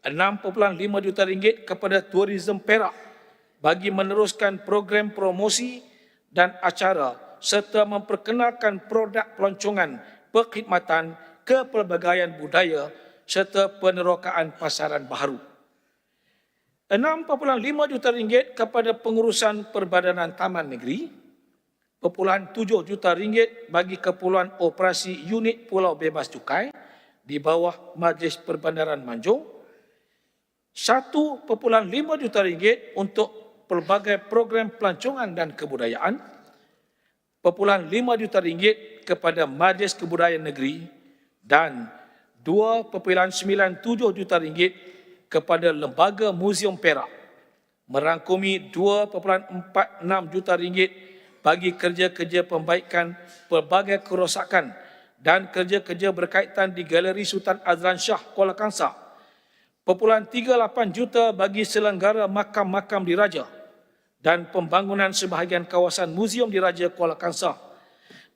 6.5 juta ringgit kepada Tourism Perak bagi meneruskan program promosi dan acara serta memperkenalkan produk pelancongan perkhidmatan kepelbagaian budaya serta penerokaan pasaran baharu. 6.5 juta ringgit kepada pengurusan Perbadanan Taman Negeri, 7 juta ringgit bagi Kepulauan Operasi Unit Pulau Bebas Cukai di bawah Majlis Perbandaran Manjung, 1.5 juta ringgit untuk pelbagai program pelancongan dan kebudayaan, 0.5 juta ringgit kepada Majlis Kebudayaan Negeri dan 2.97 juta ringgit kepada Lembaga Muzium Perak merangkumi 2.46 juta ringgit bagi kerja-kerja pembaikan pelbagai kerosakan dan kerja-kerja berkaitan di Galeri Sultan Azlan Shah Kuala Kangsar. Perpuluhan 38 juta bagi selenggara makam-makam diraja dan pembangunan sebahagian kawasan muzium diraja Kuala Kangsar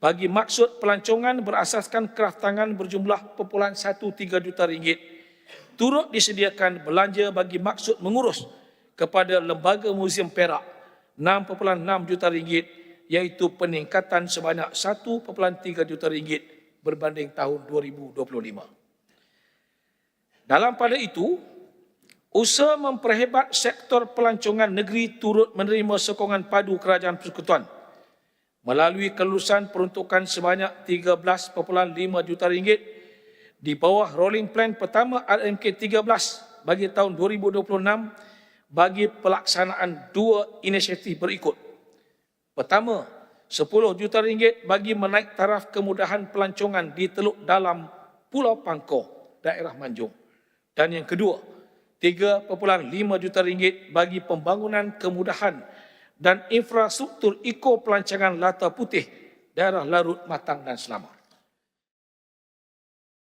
bagi maksud pelancongan berasaskan kraftangan berjumlah perpuluhan 13 juta ringgit turut disediakan belanja bagi maksud mengurus kepada Lembaga Muzium Perak 6.6 juta ringgit iaitu peningkatan sebanyak 1.3 juta ringgit berbanding tahun 2025. Dalam pada itu, usaha memperhebat sektor pelancongan negeri turut menerima sokongan padu Kerajaan Persekutuan melalui kelulusan peruntukan sebanyak 13.5 juta ringgit di bawah rolling plan pertama RMK 13 bagi tahun 2026 bagi pelaksanaan dua inisiatif berikut. Pertama, 10 juta ringgit bagi menaik taraf kemudahan pelancongan di Teluk Dalam Pulau Pangkor, daerah Manjung. Dan yang kedua, 3.5 juta ringgit bagi pembangunan kemudahan dan infrastruktur eko pelancangan Lata Putih, daerah Larut, Matang dan Selamar.